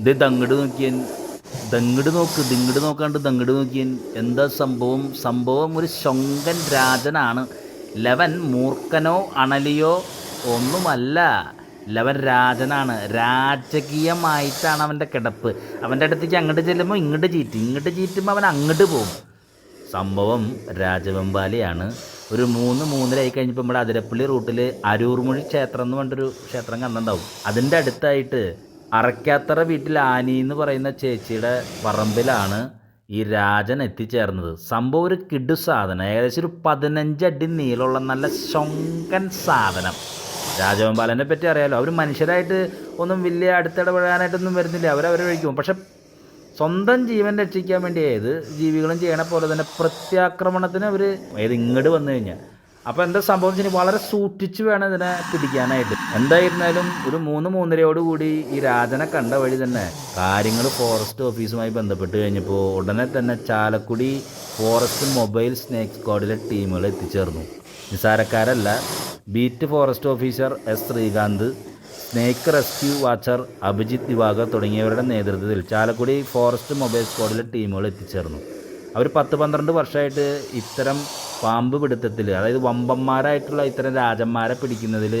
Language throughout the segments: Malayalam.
ഇത് ദങ്ങട് നോക്കിയൻ ദങ്ങട് നോക്ക് ദിങ്ങട് നോക്കാണ്ട് ദങ്ങട് നോക്കിയൻ. എന്താ സംഭവം? സംഭവം ഒരു ശൊങ്കൻ രാജനാണ്. ലവൻ മൂർഖനോ അണലിയോ ഒന്നുമല്ല. ലവൻ രാജനാണ്. രാജകീയമായിട്ടാണ് അവന്റെ കിടപ്പ്. അവന്റെ അടുത്തേക്ക് അങ്ങോട്ട് ചെല്ലുമ്പോൾ ഇങ്ങോട്ട് ചീറ്റും. ഇങ്ങോട്ട് ചീറ്റുമ്പോൾ അവൻ അങ്ങോട്ട് പോകും. സംഭവം രാജവെമ്പാലിയാണ്. ഒരു മൂന്ന് മൂന്നരയായി കഴിഞ്ഞപ്പോൾ നമ്മുടെ അതിരപ്പള്ളി റൂട്ടിൽ അരൂർമൊഴി ക്ഷേത്രം എന്ന് പറഞ്ഞൊരു ക്ഷേത്രം കണ്ടുണ്ടാവും അതിന്റെ അടുത്തായിട്ട് അറക്കാത്തറ വീട്ടിൽ ആനി എന്ന് പറയുന്ന ചേച്ചിയുടെ പറമ്പിലാണ് ഈ രാജൻ എത്തിച്ചേർന്നത്. സംഭവം ഒരു കിഡു സാധനം. ഏകദേശം ഒരു പതിനഞ്ചടി നീളമുള്ള നല്ല ശൊങ്കൻ സാധനം. രാജഗോപാലനെ പറ്റി അറിയാലോ. അവർ മനുഷ്യരായിട്ട് ഒന്നും വലിയ അടുത്തിടപഴകാനായിട്ടൊന്നും വരുന്നില്ല. അവരവരെ കഴിക്കും പക്ഷെ സ്വന്തം ജീവൻ രക്ഷിക്കാൻ വേണ്ടി ഏത് ജീവികളും ചെയ്യണ പോലെ തന്നെ പ്രത്യാക്രമണത്തിന് അവർ ഏത് ഇങ്ങോട്ട് വന്നു കഴിഞ്ഞാൽ അപ്പോൾ എന്താ സംഭവം വെച്ചാൽ വളരെ സൂക്ഷിച്ച് വേണം ഇതിനെ പിടിക്കാനായിട്ട്. എന്തായിരുന്നാലും ഒരു മൂന്ന് മൂന്നരയോട് കൂടി ഈ രാജനെ കണ്ട വഴി തന്നെ കാര്യങ്ങൾ ഫോറസ്റ്റ് ഓഫീസുമായി ബന്ധപ്പെട്ട് കഴിഞ്ഞപ്പോൾ ഉടനെ തന്നെ ചാലക്കുടി ഫോറസ്റ്റ് മൊബൈൽ സ്നേക്ക് സ്ക്വാഡിലെ ടീമുകൾ എത്തിച്ചേർന്നു. നിസാരക്കാരല്ല beat forest officer S Sreekanth snake rescue watcher Abhijith Divakar തുടങ്ങിയവരുടെ നേതൃത്വത്തിൽ ചാലക്കുടി ഫോറസ്റ്റ് മൊബൈൽ സ്ക്വാഡിലെ ടീമുകൾ എത്തിച്ചേർന്നു. അവർ പത്ത് പന്ത്രണ്ട് വർഷമായിട്ട് ഇത്തരം പാമ്പ് പിടുത്തത്തിൽ അതായത് വമ്പന്മാരായിട്ടുള്ള ഇത്തരം രാജന്മാരെ പിടിക്കുന്നതിൽ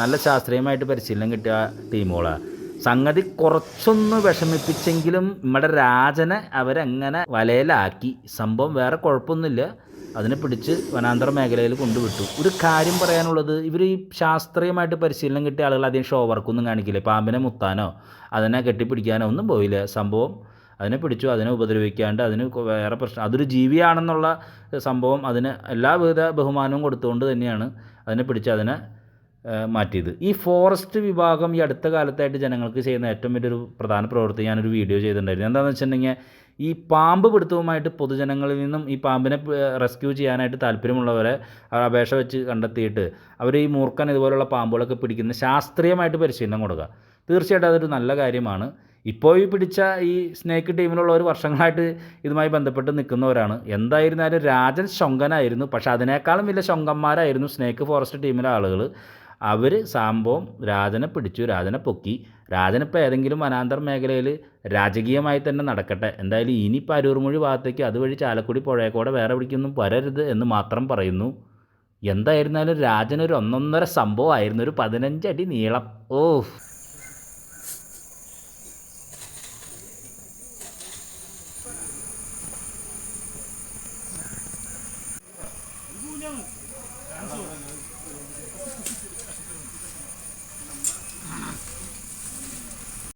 നല്ല ശാസ്ത്രീയമായിട്ട് പരിശീലനം കിട്ടിയ ടീമുകളാണ് സംഗതി കുറച്ചൊന്ന് വിഷമിപ്പിച്ചെങ്കിലും നമ്മുടെ രാജനെ അവരെങ്ങനെ വലയിലാക്കി. സംഭവം വേറെ കുഴപ്പമൊന്നുമില്ല. അതിനെ പിടിച്ച് വനാന്തര മേഖലയിൽ കൊണ്ടുവിട്ടു. ഒരു കാര്യം പറയാനുള്ളത് ഇവർ ഈ ശാസ്ത്രീയമായിട്ട് പരിശീലനം കിട്ടിയ ആളുകൾ അധികം ഷോ വർക്കൊന്നും കാണിക്കില്ല. പാമ്പിനെ മുത്താനോ അതിനെ കെട്ടിപ്പിടിക്കാനോ ഒന്നും പോയില്ല. സംഭവം അതിനെ പിടിച്ചു അതിനെ ഉപദ്രവിക്കാണ്ട് അതിന് വേറെ പ്രശ്നം അതൊരു ജീവിയാണെന്നുള്ള സംഭവം അതിന് എല്ലാവിധ ബഹുമാനവും കൊടുത്തുകൊണ്ട് തന്നെയാണ് അതിനെ പിടിച്ച് അതിനെ മാറ്റിയത്. ഈ ഫോറസ്റ്റ് വിഭാഗം ഈ അടുത്ത കാലത്തായിട്ട് ജനങ്ങൾക്ക് ചെയ്യുന്ന ഏറ്റവും വലിയൊരു പ്രധാന പ്രവൃത്തി ഞാനൊരു വീഡിയോ ചെയ്തിട്ടുണ്ടായിരുന്നു. എന്താണെന്ന് വെച്ചിട്ടുണ്ടെങ്കിൽ ഈ പാമ്പ് പിടുത്തവുമായിട്ട് പൊതുജനങ്ങളിൽ നിന്നും ഈ പാമ്പിനെ റെസ്ക്യൂ ചെയ്യാനായിട്ട് താല്പര്യമുള്ളവരെ അപേക്ഷ വെച്ച് കണ്ടെത്തിയിട്ട് അവർ ഈ മൂർക്കൻ ഇതുപോലുള്ള പാമ്പുകളൊക്കെ പിടിക്കുന്ന ശാസ്ത്രീയമായിട്ട് പരിശീലനം കൊടുക്കുക. തീർച്ചയായിട്ടും അതൊരു നല്ല കാര്യമാണ്. ഇപ്പോൾ ഈ പിടിച്ച ഈ സ്നേക്ക് ടീമിലുള്ളവർ വർഷങ്ങളായിട്ട് ഇതുമായി ബന്ധപ്പെട്ട് നിൽക്കുന്നവരാണ്. എന്തായിരുന്നാലും രാജൻ ശൊങ്കനായിരുന്നു. പക്ഷെ അതിനേക്കാളും വലിയ ശൊങ്കന്മാരായിരുന്നു സ്നേക്ക് ഫോറസ്റ്റ് ടീമിലെ ആളുകൾ അവർ സംഭവം രാജനെ പിടിച്ചു രാജനെ പൊക്കി. രാജനിപ്പോൾ ഏതെങ്കിലും വനാന്തർ മേഖലയിൽ രാജകീയമായി തന്നെ നടക്കട്ടെ. എന്തായാലും ഇനിയിപ്പോൾ അരൂർമൊഴി ഭാഗത്തേക്ക് അതുവഴി ചാലക്കുടി പുഴയക്കോടെ വേറെ എവിടേക്കൊന്നും വരരുത് എന്ന് മാത്രം പറയുന്നു. എന്തായിരുന്നാലും രാജനൊരു ഒന്നൊന്നര സംഭവമായിരുന്നു. ഒരു പതിനഞ്ചടി നീളം. ഓ